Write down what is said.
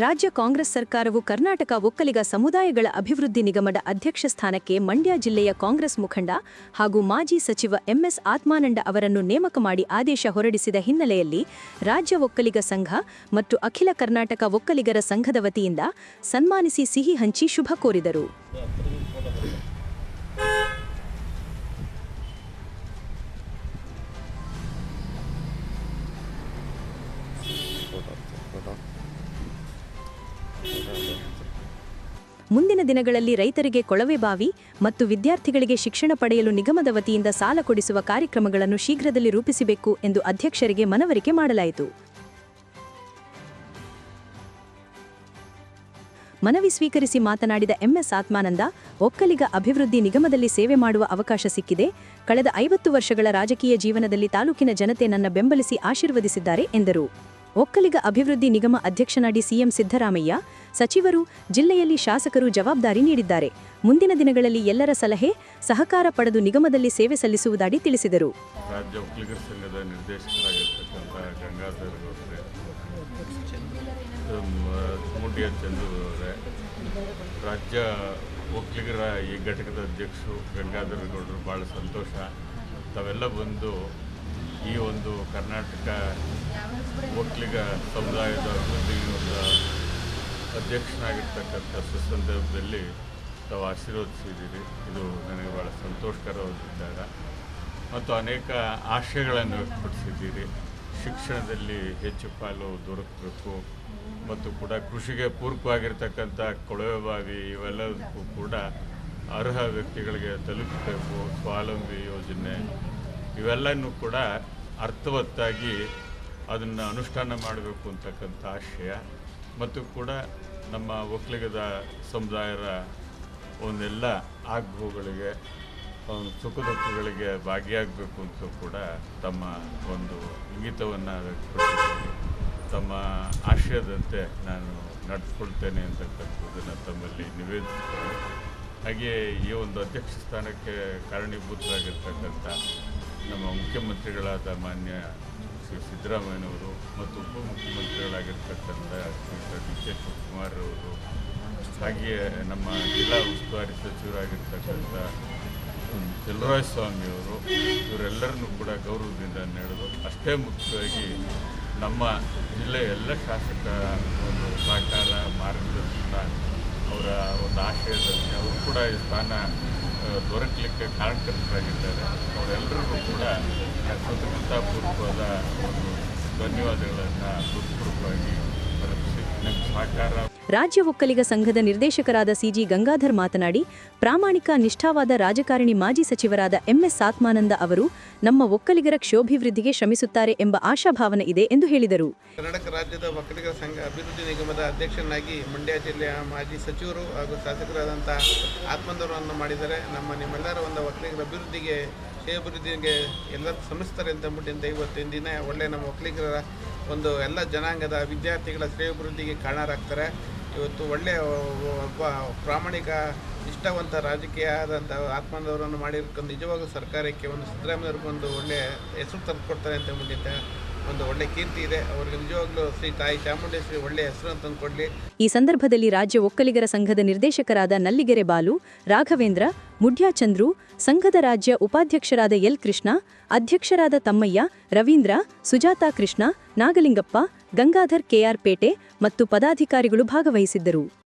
ರಾಜ್ಯ ಕಾಂಗ್ರೆಸ್ ಸರ್ಕಾರವು ಕರ್ನಾಟಕ ಒಕ್ಕಲಿಗ ಸಮುದಾಯಗಳ ಅಭಿವೃದ್ಧಿ ನಿಗಮದ ಅಧ್ಯಕ್ಷ ಸ್ಥಾನಕ್ಕೆ ಮಂಡ್ಯ ಜಿಲ್ಲೆಯ ಕಾಂಗ್ರೆಸ್ ಮುಖಂಡ ಹಾಗೂ ಮಾಜಿ ಸಚಿವ ಎಂಎಸ್ ಆತ್ಮಾನಂದ ಅವರನ್ನು ನೇಮಕ ಮಾಡಿ ಆದೇಶ ಹೊರಡಿಸಿದ ಹಿನ್ನೆಲೆಯಲ್ಲಿ ರಾಜ್ಯ ಒಕ್ಕಲಿಗ ಸಂಘ ಮತ್ತು ಅಖಿಲ ಕರ್ನಾಟಕ ಒಕ್ಕಲಿಗರ ಸಂಘದ ವತಿಯಿಂದ ಸನ್ಮಾನಿಸಿ ಸಿಹಿ ಹಂಚಿ ಶುಭ ಕೋರಿದರು. ಮುಂದಿನ ದಿನಗಳಲ್ಲಿ ರೈತರಿಗೆ ಕೊಳವೆ ಬಾವಿ ಮತ್ತು ವಿದ್ಯಾರ್ಥಿಗಳಿಗೆ ಶಿಕ್ಷಣ ಪಡೆಯಲು ನಿಗಮದ ವತಿಯಿಂದ ಸಾಲ ಕೊಡಿಸುವ ಕಾರ್ಯಕ್ರಮಗಳನ್ನು ಶೀಘ್ರದಲ್ಲಿ ರೂಪಿಸಬೇಕು ಎಂದು ಅಧ್ಯಕ್ಷರಿಗೆ ಮನವರಿಕೆ ಮಾಡಲಾಯಿತು. ಮನವಿ ಸ್ವೀಕರಿಸಿ ಮಾತನಾಡಿದ ಎಂಎಸ್ ಆತ್ಮಾನಂದ, ಒಕ್ಕಲಿಗ ಅಭಿವೃದ್ಧಿ ನಿಗಮದಲ್ಲಿ ಸೇವೆ ಮಾಡುವ ಅವಕಾಶ ಸಿಕ್ಕಿದೆ. ಕಳೆದ ಐವತ್ತು ವರ್ಷಗಳ ರಾಜಕೀಯ ಜೀವನದಲ್ಲಿ ತಾಲೂಕಿನ ಜನತೆ ನನ್ನ ಬೆಂಬಲಿಸಿ ಆಶೀರ್ವದಿಸಿದ್ದಾರೆ ಎಂದರು. ಒಕ್ಕಲಿಗ ಅಭಿವೃದ್ಧಿ ನಿಗಮ ಅಧ್ಯಕ್ಷನಾಡಿ ಸಿಎಂ ಸಿದ್ದರಾಮಯ್ಯ, ಸಚಿವರು, ಜಿಲ್ಲೆಯಲ್ಲಿ ಶಾಸಕರು ಜವಾಬ್ದಾರಿ ನೀಡಿದ್ದಾರೆ. ಮುಂದಿನ ದಿನಗಳಲ್ಲಿ ಎಲ್ಲರ ಸಲಹೆ, ಸಹಕಾರ ಪಡೆದು ನಿಗಮದಲ್ಲಿ ಸೇವೆ ಸಲ್ಲಿಸುವುದಾಗಿ ತಿಳಿಸಿದರು. ರಾಜ್ಯ ಒಕ್ಕಲಿಗರ ಸಂಘದ ನಿರ್ದೇಶಕರಾಗಿರ್ತಕ್ಕಂಥ ಗಂಗಾಧರ್ ಅವರೇ, ರಾಜ್ಯ ಒಕ್ಕಲಿಗರ ಈ ಘಟಕದ ಅಧ್ಯಕ್ಷರು ಗಂಗಾಧರ ಗೌಡರು ಭಾಳ ಸಂತೋಷ. ತಾವೆಲ್ಲ ಬಂದು ಈ ಒಂದು ಕರ್ನಾಟಕ ಒಕ್ಕಲಿಗ ಸಮುದಾಯದ ಅಭಿವೃದ್ಧಿ ಅಧ್ಯಕ್ಷನಾಗಿರ್ತಕ್ಕಂಥ ಸಂದರ್ಭದಲ್ಲಿ ತಾವು ಆಶೀರ್ವದಿಸಿದ್ದೀರಿ. ಇದು ನನಗೆ ಭಾಳ ಸಂತೋಷಕರವಾದ ಮತ್ತು ಅನೇಕ ಆಶಯಗಳನ್ನು ವ್ಯಕ್ತಪಡಿಸಿದ್ದೀರಿ. ಶಿಕ್ಷಣದಲ್ಲಿ ಹೆಚ್ಚು ಪಾಲು ದೊರಕಬೇಕು. ಮತ್ತು ಕೂಡ ಕೃಷಿಗೆ ಪೂರಕವಾಗಿರ್ತಕ್ಕಂಥ ಕೊಳವೆ ಬಾವಿ ಇವೆಲ್ಲದಕ್ಕೂ ಕೂಡ ಅರ್ಹ ವ್ಯಕ್ತಿಗಳಿಗೆ ತಲುಪಬೇಕು. ಸ್ವಾವಲಂಬಿ ಯೋಜನೆ ಇವೆಲ್ಲನೂ ಕೂಡ ಅರ್ಥವತ್ತಾಗಿ ಅದನ್ನು ಅನುಷ್ಠಾನ ಮಾಡಬೇಕು ಅಂತಕ್ಕಂಥ ಆಶಯ. ಮತ್ತು ಕೂಡ ನಮ್ಮ ಒಕ್ಕಲಿಗದ ಸಮುದಾಯದ ಒಂದೆಲ್ಲ ಆಗ್ಭೋಗಳಿಗೆ ಸುಖ ದುಃಖಗಳಿಗೆ ಭಾಗಿಯಾಗಬೇಕು ಅಂತ ಕೂಡ ತಮ್ಮ ಒಂದು ಇಂಗಿತವನ್ನು ವ್ಯಕ್ತಪಡಿಸಿದ್ದೀನಿ ತಮ್ಮ ಆಶಯದಂತೆ ನಾನು ನಡೆಸ್ಕೊಳ್ತೇನೆ ಅಂತಕ್ಕಂಥದ್ದನ್ನು ತಮ್ಮಲ್ಲಿ ನಿವೇದಿಸ್ತೇನೆ ಹಾಗೆಯೇ ಈ ಒಂದು ಅಧ್ಯಕ್ಷ ಸ್ಥಾನಕ್ಕೆ ಕಾರಣೀಭೂತರಾಗಿರ್ತಕ್ಕಂಥ ನಮ್ಮ ಮುಖ್ಯಮಂತ್ರಿಗಳಾದ ಮಾನ್ಯ ಶ್ರೀ ಸಿದ್ದರಾಮಯ್ಯನವರು ಮತ್ತು ಉಪಮುಖ್ಯಮಂತ್ರಿಗಳಾಗಿರ್ತಕ್ಕಂಥ ಶ್ರೀ ಡಿ ಕೆ ಶಿವಕುಮಾರ್ ಅವರು, ಹಾಗೆಯೇ ನಮ್ಮ ಜಿಲ್ಲಾ ಉಸ್ತುವಾರಿ ಸಚಿವರಾಗಿರ್ತಕ್ಕಂಥ ಸ್ವಾಮಿ ಸ್ವಾಮಿಯವರು ಇವರೆಲ್ಲರನ್ನೂ ಕೂಡ ಗೌರವದಿಂದ ನಡೆದು ಅಷ್ಟೇ ಮುಖ್ಯವಾಗಿ ನಮ್ಮ ಜಿಲ್ಲೆಯ ಎಲ್ಲ ಶಾಸಕ ಒಂದು ಸಹಕಾರ ಮಾರ್ಗದರ್ಶನ, ಅವರ ಒಂದು ಆಶಯದಲ್ಲಿ ಅವರು ಕೂಡ ಈ ಸ್ಥಾನ ದೊರಕಲಿಕ್ಕೆ ಕಾರಣಕರ್ತರಾಗಿದ್ದಾರೆ. ಅವರೆಲ್ಲರಿಗೂ ಕೂಡ ಕೃತಜ್ಞತಾಪೂರ್ವಕವಾದ ಒಂದು ಧನ್ಯವಾದಗಳನ್ನು ಹೃತ್ಪೂರ್ವಕವಾಗಿ ಅರ್ಪಿಸಿ ನಿಮ್ಮ ಸಹಕಾರ ರಾಜ್ಯ ಒಕ್ಕಲಿಗ ಸಂಘದ ನಿರ್ದೇಶಕರಾದ ಸಿಜಿ ಗಂಗಾಧರ್ ಮಾತನಾಡಿ, ಪ್ರಾಮಾಣಿಕ, ನಿಷ್ಠಾವಾದ ರಾಜಕಾರಣಿ ಮಾಜಿ ಸಚಿವರಾದ ಎಂಎಸ್ ಆತ್ಮಾನಂದ ಅವರು ನಮ್ಮ ಒಕ್ಕಲಿಗರ ಕ್ಷೋಭಿವೃದ್ಧಿಗೆ ಶ್ರಮಿಸುತ್ತಾರೆ ಎಂಬ ಆಶಾಭಾವನೆ ಇದೆ ಎಂದು ಹೇಳಿದರು. ಕರ್ನಾಟಕ ರಾಜ್ಯದ ಒಕ್ಕಲಿಗರ ಸಂಘ ಅಭಿವೃದ್ಧಿ ನಿಗಮದ ಅಧ್ಯಕ್ಷನಾಗಿ ಮಂಡ್ಯ ಜಿಲ್ಲೆಯ ಮಾಜಿ ಸಚಿವರು ಹಾಗೂ ಶಾಸಕರಾದಂಥ ಆತ್ಮಂದರವನ್ನು ಮಾಡಿದರೆ ನಮ್ಮ ನಿಮ್ಮೆಲ್ಲರ ಒಂದು ಒಕ್ಕಲಿಗರ ಅಭಿವೃದ್ಧಿಗೆ ಅಭಿವೃದ್ಧಿಗೆ ಎಲ್ಲರೂ ಶ್ರಮಿಸ್ತಾರೆ ಅಂತ ಅಂದ್ಬಿಟ್ಟಿಂದ ಇವತ್ತಿನ ದಿನ ಒಳ್ಳೆ ನಮ್ಮ ಒಕ್ಕಲಿಗರ ಒಂದು ಎಲ್ಲ ಜನಾಂಗದ ವಿದ್ಯಾರ್ಥಿಗಳ ಶ್ರೇಯಾಭಿವೃದ್ಧಿಗೆ ಕಾರಣರಾಗ್ತಾರೆ. ಇವತ್ತು ಒಳ್ಳೆಯ ಒಬ್ಬ ಪ್ರಾಮಾಣಿಕ ಇಷ್ಟವಂತ ರಾಜಕೀಯ ಆದಂಥ ಆತ್ಮಂದವರನ್ನು ಮಾಡಿರ್ಕೊಂಡು ನಿಜವಾಗ್ಲೂ ಸರ್ಕಾರಕ್ಕೆ ಒಂದು ಸಿದ್ದರಾಮಯ್ಯವ್ರಿಗೆ ಒಂದು ಒಳ್ಳೆಯ ಹೆಸರು ತಂದುಕೊಡ್ತಾರೆ ಅಂತ ಮುಂದಿದ್ದ ಒಂದು ಒಳ್ಳೆ ಕೀರ್ತಿ ಇದೆ. ಅವರಿಗೆ ನಿಜವಾಗ್ಲೂ ಶ್ರೀ ತಾಯಿ ಚಾಮುಂಡೇಶ್ವರಿ ಒಳ್ಳೆಯ ಹೆಸರು ತಂದುಕೊಡ್ಲಿ. ಈ ಸಂದರ್ಭದಲ್ಲಿ ರಾಜ್ಯ ಒಕ್ಕಲಿಗರ ಸಂಘದ ನಿರ್ದೇಶಕರಾದ ನಲ್ಲಿಗೆರೆ ಬಾಲು, ರಾಘವೇಂದ್ರ, ಮುಡ್ಯಾ ಚಂದ್ರು, ಸಂಘದ ರಾಜ್ಯ ಉಪಾಧ್ಯಕ್ಷರಾದ ಎಲ್ ಕೃಷ್ಣ, ಅಧ್ಯಕ್ಷರಾದ ತಮ್ಮಯ್ಯ, ರವೀಂದ್ರ, ಸುಜಾತಾ ಕೃಷ್ಣ, ನಾಗಲಿಂಗಪ್ಪ ಗಂಗಾಧರ್ ಕೆಆರ್ ಪೇಟೆ ಮತ್ತು ಪದಾಧಿಕಾರಿಗಳು ಭಾಗವಹಿಸಿದ್ದರು.